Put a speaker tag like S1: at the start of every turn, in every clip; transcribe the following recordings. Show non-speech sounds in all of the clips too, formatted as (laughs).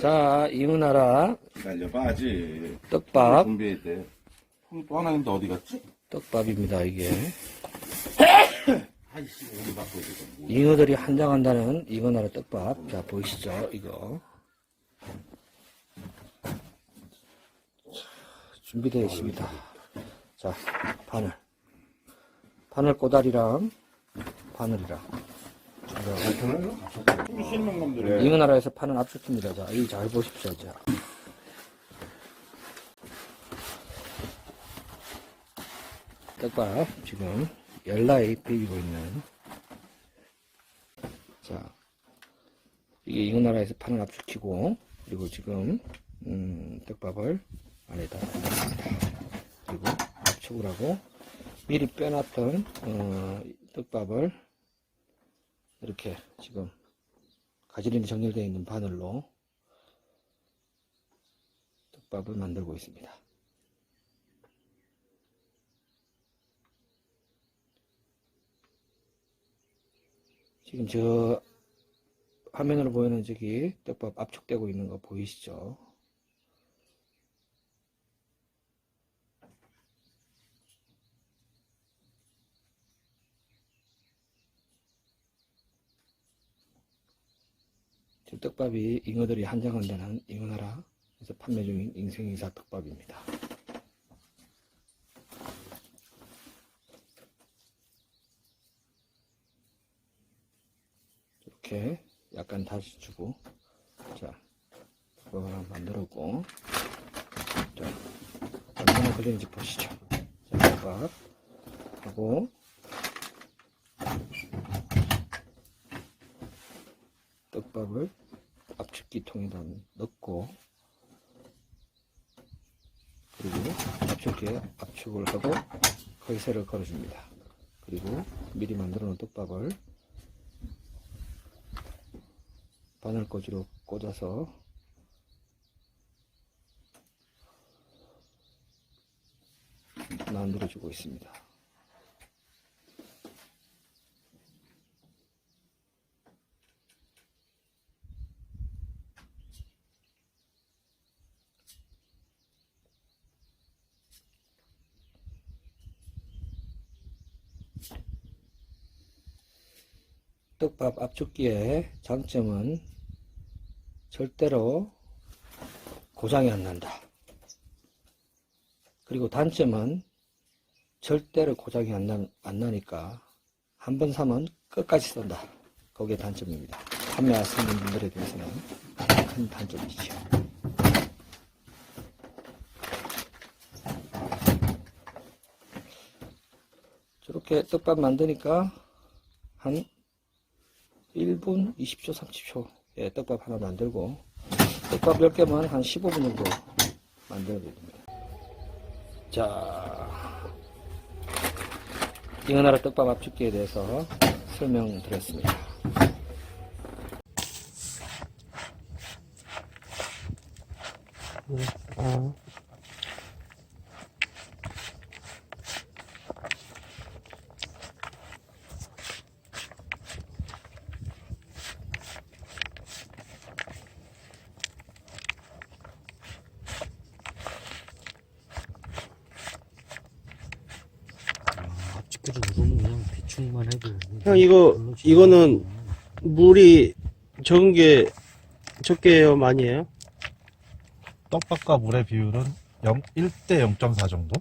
S1: 자, 이은하라
S2: 기다려봐야지.
S1: 떡밥,
S2: 준비해야 돼. 콩또 하나 있는데 어디 갔지?
S1: 떡밥입니다, 이게. (coughs)
S2: 아이씨.
S1: 잉어들이 한장한다는 이은하라 떡밥. 자, 보이시죠? 이거. 준비되어 있습니다. 자, 바늘. 바늘 꼬다리랑 바늘이랑.
S2: 숨 쉬는 놈들이.
S1: 이은하라에서 파는 압축입니다. 자, 이 잘 보십시오. 자. 떡밥 지금 열라에 비비고 있는 자 이게 이은하라에서 파는 압축키고 그리고 지금 음, 떡밥을 안에다. 그리고 압축을 하고 미리 빼놨던 어, 떡밥을 이렇게 지금 가지런히 정렬되어 있는 바늘로 떡밥을 만들고 있습니다. 지금 저 화면으로 보이는 저기 떡밥 압축되고 있는 거 보이시죠? 지금 떡밥이 잉어들이 한정한다는 잉어나라 에서 판매 중인 인생이사 떡밥입니다. 이렇게 약간 다시 주고 자 하나 만들었고 자 얼마나 걸리는지 보시죠 자 떡밥 하고 떡밥을 압축기 통에다 넣고 그리고 압축기에 압축을 하고 거기세를 걸어줍니다. 그리고 미리 만들어 놓은 떡밥을 바늘꽂이로 꽂아서 만들어주고 있습니다. 떡밥 압축기의 장점은 절대로 고장이 안 난다. 그리고 단점은 절대로 고장이 안, 나, 안 나니까 한 번 사면 끝까지 쓴다. 그게 단점입니다. 판매하시는 분들에 대해서는 큰 단점이죠. 저렇게 떡밥 만드니까 한 1분 20초 30초. 예, 떡밥 하나 만들고. 떡밥 10개만 한 15분 정도 만들어야 됩니다. 자 잉어나라 떡밥 압축기에 대해서 설명드렸습니다
S3: 앞집까지 누르면 그냥 대충만 해도
S4: 형 이거 이거는 물이 적은 게 적게요 많이에요?
S5: 떡밥과 물의 비율은 0, 1대 0.4 정도?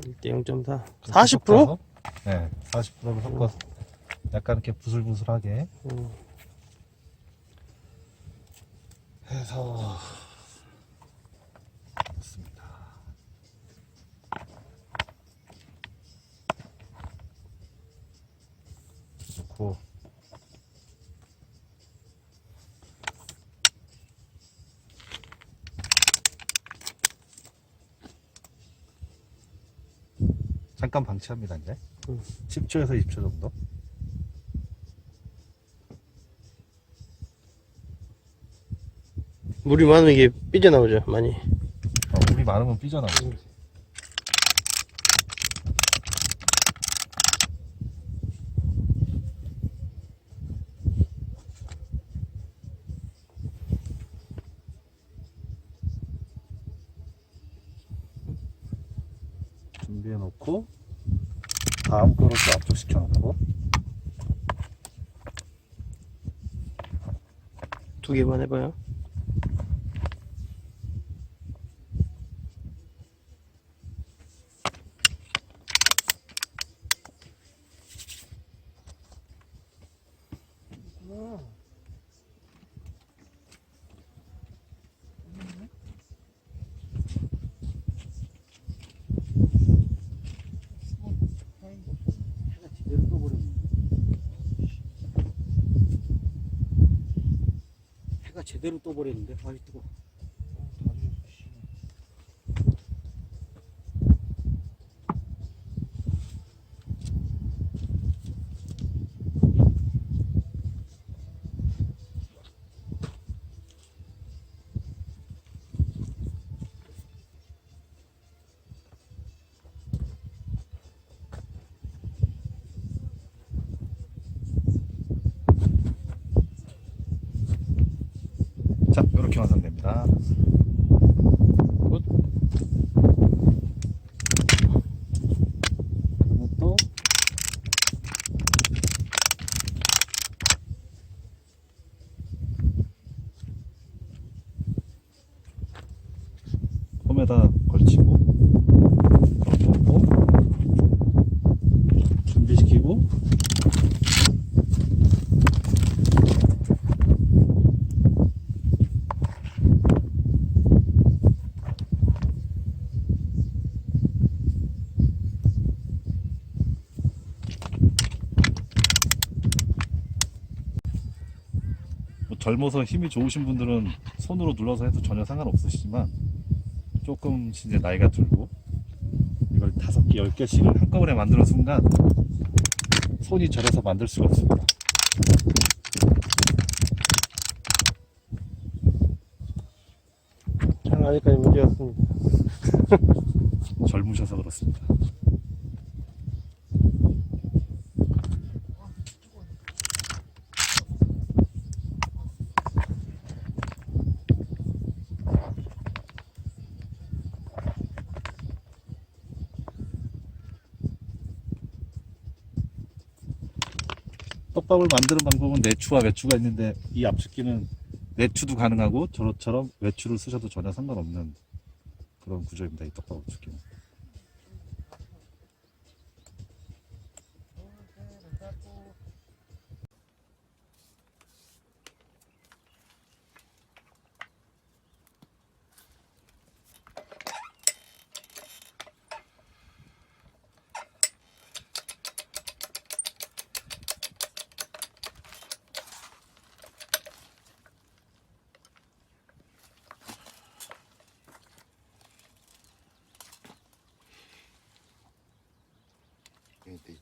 S4: 1대 0.4
S5: 그렇게
S4: 40%?
S5: 섞어서, 네, 40%를 섞어서 약간 이렇게 부슬부슬하게
S4: 음.
S5: 해서 넣습니다. 넣고. 잠깐 방치합니다 이제.
S4: 음.
S5: 10초에서 20초 정도.
S4: 물이 많으면 이게 삐져나오죠 많이.
S5: 어, 물이 많으면 삐져나오죠 다음 거로 또 압축시켜 놓고
S4: 두 개만 해봐요.
S3: 해가 제대로 떠버렸네. 해가 제대로 떠버렸는데, 아이, 뜨거.
S5: 자 이렇게 완성됩니다.
S3: 그러면 또,
S5: 홈에다 걸치고 준비시키고 뭐 젊어서 힘이 좋으신 분들은 손으로 눌러서 해도 전혀 상관없으시지만 조금 이제 나이가 들고 이걸 다섯 개, 열 개씩을 한꺼번에 만드는 순간 손이 저려서 만들 수가 없습니다.
S4: 참 아직까지 문제 없습니다. (laughs)
S5: 젊으셔서 그렇습니다. 떡밥을 만드는 방법은 내추와 외추가 있는데 이 압축기는 내추도 가능하고 저처럼 외추를 쓰셔도 전혀 상관없는 그런 구조입니다. 이 떡밥 압축기는.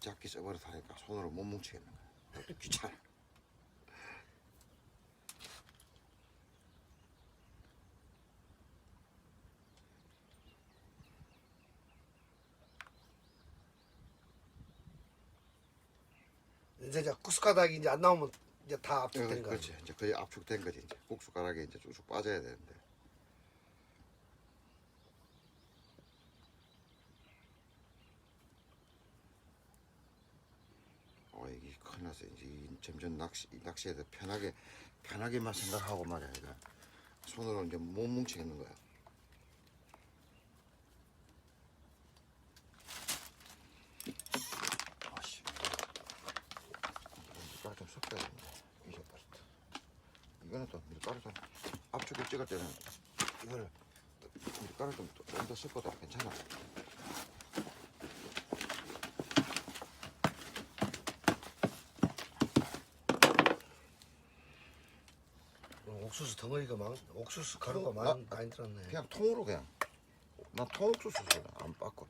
S2: 작게 써버려서 하니까 손으로 못 뭉치겠는 거야. 귀찮아.
S6: 이제 저 구스가닥이 이제 안 나오면 이제 다
S2: 어,
S6: 압축된 거야.
S2: 그렇지. 이제 거의 압축된 거지. 이제 국수가락에 이제 쭉쭉 빠져야 되는데. 어 이게 큰일 났어. 이제 이 점점 낚시 이 낚시에 더 편하게 편하게만 생각하고 말이야. 이거 손으로 이제 못 뭉치겠는 거야. 아씨. 밀가루 좀 섞어야 되는데 잊어버렸다. 이거는 또 밀가루 좀 압축을 찍을 때는 이걸 밀가루 좀좀더 섞어도 괜찮아.
S6: 어, 옥수수 덩어리가 많, 옥수수 가루가
S2: 어,
S6: 많이,
S2: 아,
S6: 많이 들었네.
S2: 그냥 통으로 그냥. 나 통옥수수 써안 빻고.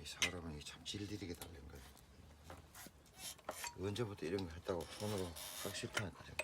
S2: 이 사람은 이게 참 질들이게 달린 거야. 언제부터 이런 거 했다고 손으로 하기 싫다니까. 지금.